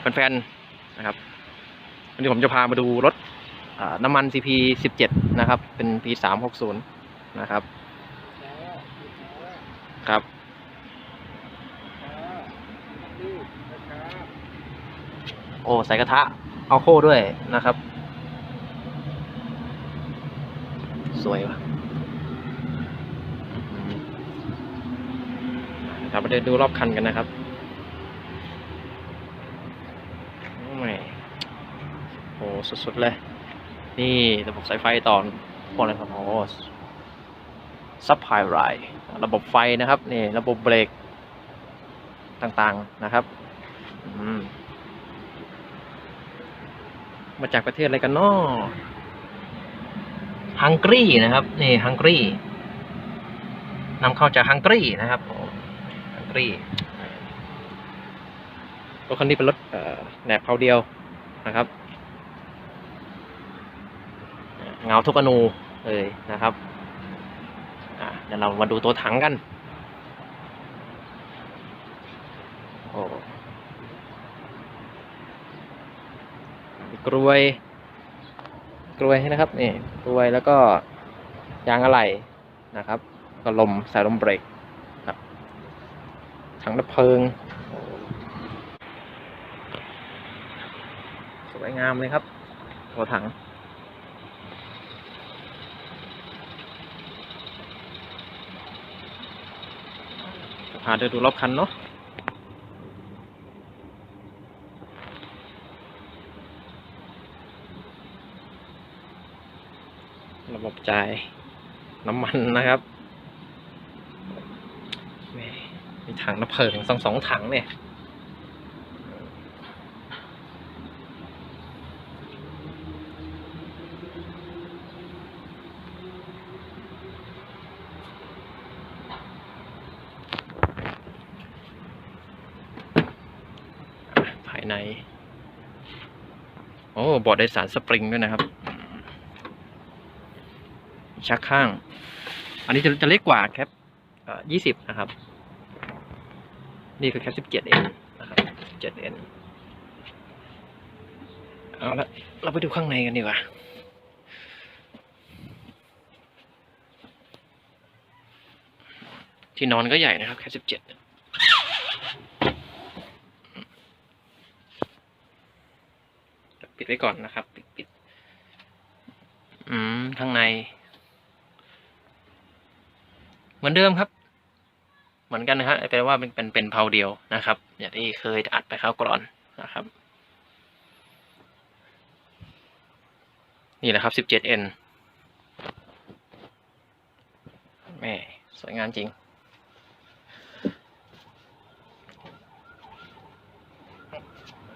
แฟนๆนะครับวันนี้ผมจะพามาดูรถน้ำมัน CP 17 นะครับ เป็น P 3 6 0นะครับ ครับ โอ้ใส่กระทะ เอาโค้ด้วยนะครับ สวยว่ะอืมครับมาดูรอบคันกันนะครับ โอ้ไม่โอ้สุดๆเลย นี่ระบบสายไฟต่อพวกอะไรครับโอ้ซับไพไรระบบไฟนะครับนี่ระบบเบรกต่างๆนะครับอืมมาจากประเทศอะไรกันเนาะฮังการีนะครับนี่ฮังการีนำเข้าจากฮังการีนะครับฮังการี รถคันนี้เป็นรถเอ่อแหนบเขาเดียวนะครับ เงาทุกอนูเลยนะครับเดี๋ยวเรามาดูตัวถังกันโอ้กรวย กรวยนะครับนี่กรวยแล้วก็ยางอะไหล่นะครับ ก็ลมสายลมเบรกครับถังดับเพลิงโอ้ สวยงามเลยครับตัวถัง พาเดินดูรอบคันเนาะระบบจ่ายน้ำมันนะครับแหม่มีถังน้ำเพลิงสองสองถังเนี่ยายใน โอ้บอร์ดโดสารสปริงด้วยนะครับ ชักข้าง อันนี้จะจะเล็กกว่าแคปยี่สิบนะครับ นี่คือแคปสิบเจ็ดเอ็นนะครับเจ็ดเอ็นเอาละเราไปดูข้างในกันดีกว่าที่นอนก็ใหญ่นะครับแคปสิบเจ็ด ปิดไว้ก่อนนะครับ ปิดปิดอืมข้างใน เหมือนเดิมครับ เหมือนกันนะครับแปลว่าเป็นเป็นเป็นเพาเดียวนะครับอย่างที่เคยอัดไปคราวก่อนนะครับ นี่แหละครับ 17N แม่สวยงามจริงอ